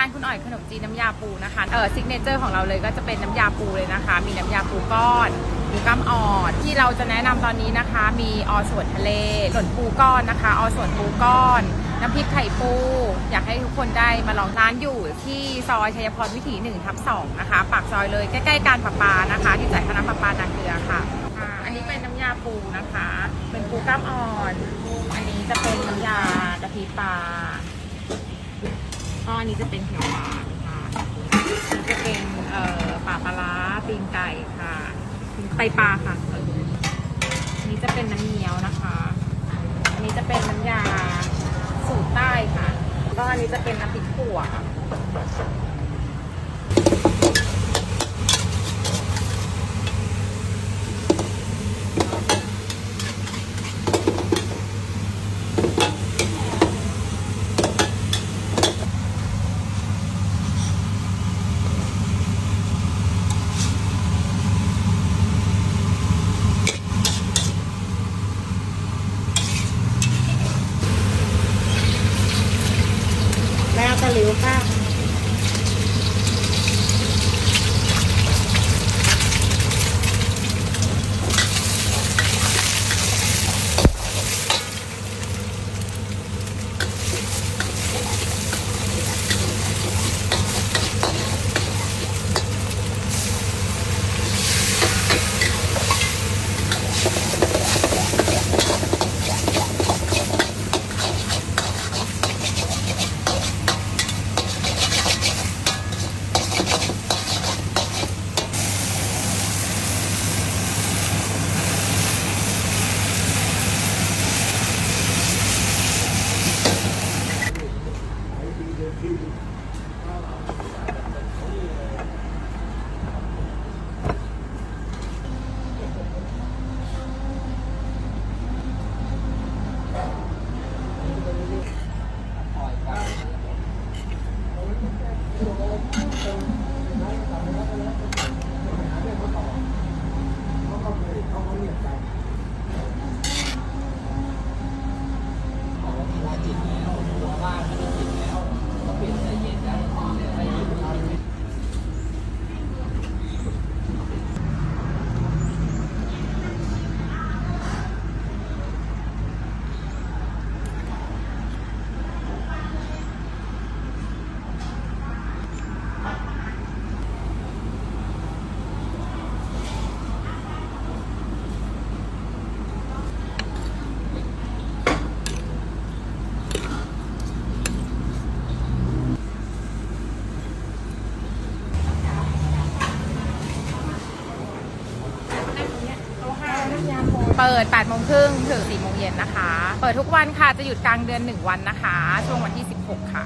ร้านคุณอ่อยขนมจีนน้ำยาปูนะคะเออซิกเนเจอร์ของเราเลยก็จะเป็นน้ำยาปูเลยนะคะ มีน้ำยาปูก้อนหรือกล้ามอ่อนที่เราจะแนะนำตอนนี้นะคะ มีอส่วนทะเลส่วนปูก้อนนะคะ อส่วนปูก้อนน้ำพริกไข่ปู อยากให้ทุกคนได้มาลองร้านอยู่ที่ซอยชัยพรวิถี1ทับ2นะคะ ปากซอยเลยใกล้ๆการประปานะคะ ที่จ่ายค่าน้ำประปานาเกลือค่ะอันนี้เป็นน้ำยาปูนะคะ เป็นปูกล้ามอ่อน อันนี้จะเป็นน้ำยากะทิปลา อันนี้จะเป็นเขียวหวานค่ะนี่จะเป็นเอ่อปลาปลาร้าตีนไก่ค่ะไตปลาค่ะอออันนี้จะเป็นน้ำเงี้ยวนะคะอันนี้จะเป็นน้ำยาสูตรใต้ค่ะก็อันนี้จะเป็นน้ำพริกขั่ว ค่ะ เปิด8โมงครึ่งถึง4โมงเย็นนะคะ เปิดทุกวันค่ะ จะหยุดกลางเดือน 1 วันนะคะ ช่วงวันที่ 16 ค่ะ